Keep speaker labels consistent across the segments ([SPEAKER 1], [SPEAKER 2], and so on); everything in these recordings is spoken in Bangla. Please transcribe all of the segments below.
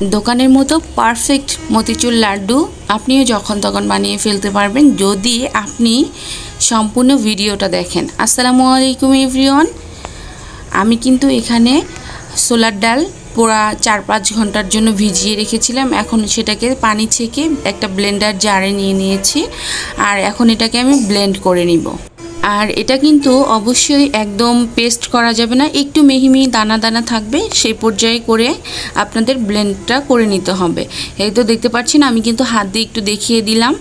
[SPEAKER 1] দোকানের মতো পারফেক্ট মতিচুর লাড্ডু আপনিও যখন তখন বানিয়ে ফেলতে পারবেন যদি আপনি সম্পূর্ণ ভিডিওটা দেখেন। আসসালামু আলাইকুম এভরিওয়ান। আমি কিন্তু এখানে সোলার ডাল পুরা চার পাঁচ ঘণ্টার জন্য ভিজিয়ে রেখেছিলাম। এখন সেটাকে পানি ছেঁকে একটা ব্লেন্ডার জারে নিয়ে নিয়েছি। আর এখন এটাকে আমি ব্লেন্ড করে নিব। আর এটা কিন্তু অবশ্যই একদম পেস্ট করা যাবে না, একটু মিহি দানা দানা থাকবে, সেই পর্যায়ে করে আপনাদের ব্লেন্ডটা করে নিতে হবে। এই তো দেখতে পাচ্ছেন, আমি কিন্তু হাত দিয়ে একটু দেখিয়ে দিলাম।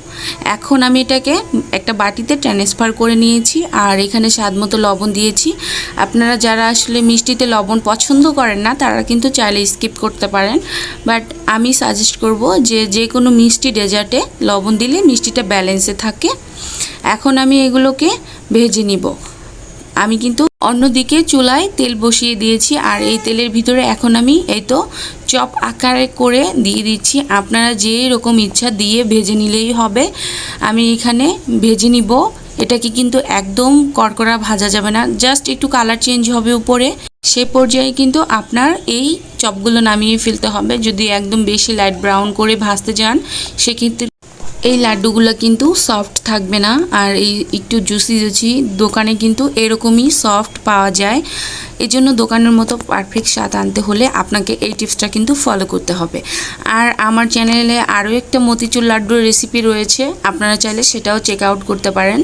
[SPEAKER 1] এখন আমি এটাকে একটা বাটিতে ট্রান্সফার করে নিয়েছি আর এখানে স্বাদ মতো লবণ দিয়েছি। আপনারা যারা আসলে মিষ্টিতে লবণ পছন্দ করেন না, তারা কিন্তু চাইলে স্কিপ করতে পারেন। বাট আমি সাজেস্ট করব যে যে কোনো মিষ্টি ডেজার্টে লবণ দিলে মিষ্টিটা ব্যালেন্সে থাকে। এখন আমি এগুলোকে ভেজে নিব। আমি কিন্তু অন্যদিকে চুলায় তেল বসিয়ে দিয়েছি আর এই তেলের ভিতরে এখন আমি এই তো চপ আকারে করে দিয়ে দিচ্ছি। আপনারা যে রকম ইচ্ছা দিয়ে ভেজে নিলেই হবে। আমি এখানে ভেজে নিব। এটাকে কিন্তু একদম কড়কড়া ভাজা যাবে না। জাস্ট একটু কালার চেঞ্জ হবে উপরে। সে পর্যায়ে কিন্তু আপনার এই চপগুলো নামিয়ে ফেলতে হবে। যদি একদম বেশি লাইট ব্রাউন করে ভাজতে যান সেক্ষেত্রে এই লাড্ডুগুলো কিন্তু সফট থাকবে না। আর এই একটু জুসি জুসি দোকানে কিন্তু এরকমই সফট পাওয়া যায়। এই জন্য দোকানের মতো পারফেক্ট স্বাদ আনতে হলে আপনাকে এই টিপসটা কিন্তু ফলো করতে হবে। আর আমার চ্যানেলে আরও একটা মতিচুর লাড্ডুর রেসিপি রয়েছে। আপনারা চাইলে সেটাও চেক আউট করতে পারেন।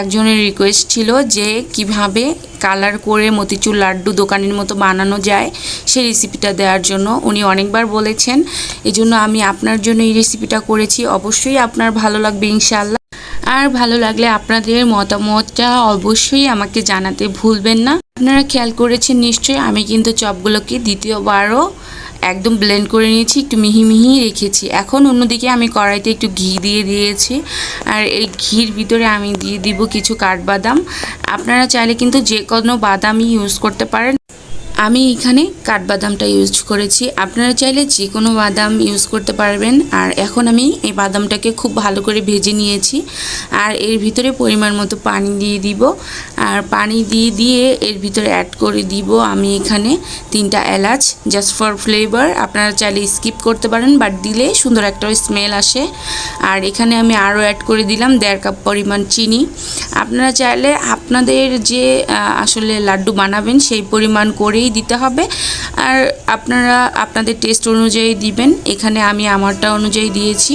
[SPEAKER 1] একজনের রিকোয়েস্ট ছিল যে কীভাবে কালার করে মতিচুর লাড্ডু দোকানের মতো বানানো যায় সেই রেসিপিটা দেওয়ার জন্য। উনি অনেকবার বলেছেন এই জন্য আমি আপনার জন্য এই রেসিপিটা করেছি। অবশ্যই আপনার ভালো লাগবে ইনশাল্লাহ আর ভালো লাগলে আপনাদের মতামতটা অবশ্যই আমাকে জানাতে ভুলবেন না। আপনারা খেয়াল করেছেন নিশ্চয়ই, আমি কিন্তু চপগুলোকে দ্বিতীয়বারও একদম ব্লেন্ড করে নিয়েছি, একটু মিহি মিহি রেখেছি। এখন অন্যদিকে আমি কড়াইতে একটু ঘি দিয়ে দিয়েছি। আর এই ঘির ভিতরে আমি দিয়ে দিব কিছু কাঠবাদাম। আপনারা চাইলে কিন্তু যে কোনো বাদামই ইউজ করতে পারেন। আমি এখানে কাঠবাদামটা ইউজ করেছি। আপনারা চাইলে যে কোনো বাদাম ইউজ করতে পারবেন। আর এখন আমি এই বাদামটাকে খুব ভালো করে ভেজে নিয়েছি। আর এর ভিতরে পরিমাণ মতো পানি দিয়ে দিব। আর পানি দিয়ে দিয়ে এর ভিতরে অ্যাড করে দিব আমি এখানে তিনটা এলাচ জাস্ট ফর ফ্লেভার আপনারা চাইলে স্কিপ করতে পারেন বাট দিলে সুন্দর একটা স্মেল আসে। আর এখানে আমি আরও অ্যাড করে দিলাম দেড় কাপ পরিমাণ চিনি। আপনারা চাইলে আপনাদের যে আসলে লাড্ডু বানাবেন সেই পরিমাণ করেই দিতে হবে। আর আপনারা আপনাদের টেস্ট অনুযায়ী দিবেন। এখানে আমি আমারটা অনুযায়ী দিয়েছি।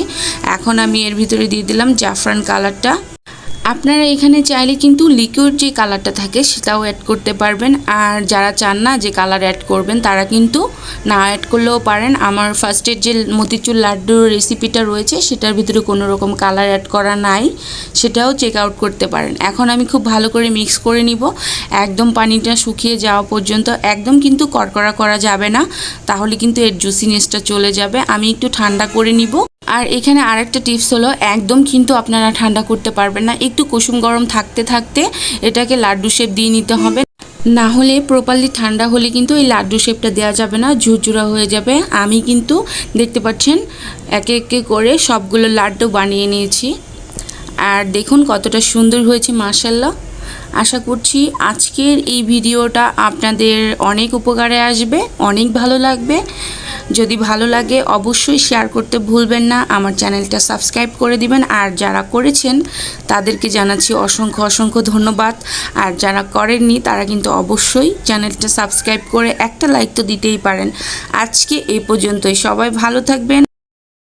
[SPEAKER 1] এখন আমি এর ভিতরে দিয়ে দিলাম জাফরান কালারটা আপনারা এখানে চাইলে কিন্তু লিকুইড যে কালারটা থাকে সেটাও অ্যাড করতে পারবেন। আর যারা চান না যে কালার অ্যাড করবেন, তারা কিন্তু না অ্যাড করলেও পারেন। আমার ফার্স্টের যে মতিচুর লাড্ডুর রেসিপিটা রয়েছে, সেটার ভিতরে কোনো রকম কালার অ্যাড করা নাই। সেটাও চেক আউট করতে পারেন। এখন আমি খুব ভালো করে মিক্স করে নিব। একদম পানিটা শুকিয়ে যাওয়া পর্যন্ত একদম কিন্তু কড়কড়া করা যাবে না। তাহলে কিন্তু এর জুসিনেসটা চলে যাবে। আমি একটু ঠান্ডা করে নিব। আর এখানে আরেকটা টিপস হলো, একদম কিন্তু আপনারা ঠান্ডা করতে পারবেন না। একটু কুসুম গরম থাকতে থাকতে এটাকে লাড্ডু শেপ দিয়ে নিতে হবে। না হলে প্রপারলি ঠান্ডা হলে কিন্তু এই লাড্ডু শেপটা দেওয়া যাবে না, ঝুরঝুরা হয়ে যাবে। আমি কিন্তু দেখতে পাচ্ছেন, একে একে করে সবগুলো লাড্ডু বানিয়ে নিয়েছি। আর দেখুন কতটা সুন্দর হয়েছে মার্শাল্লাহ আশা করছি আজকের এই ভিডিওটা আপনাদের অনেক উপকারে আসবে, অনেক ভালো লাগবে। যদি ভালো লাগে অবশ্যই শেয়ার করতে ভুলবেন না। আমার চ্যানেলটা সাবস্ক্রাইব করে দিবেন। আর যারা করেছেন, তাদেরকে জানাচ্ছি অসংখ্য অসংখ্য ধন্যবাদ। আর যারা করেননি, তারা কিন্তু অবশ্যই চ্যানেলটা সাবস্ক্রাইব করে একটা লাইক তো দিতেই পারেন। আজকে এই পর্যন্তই। সবাই ভালো থাকবেন।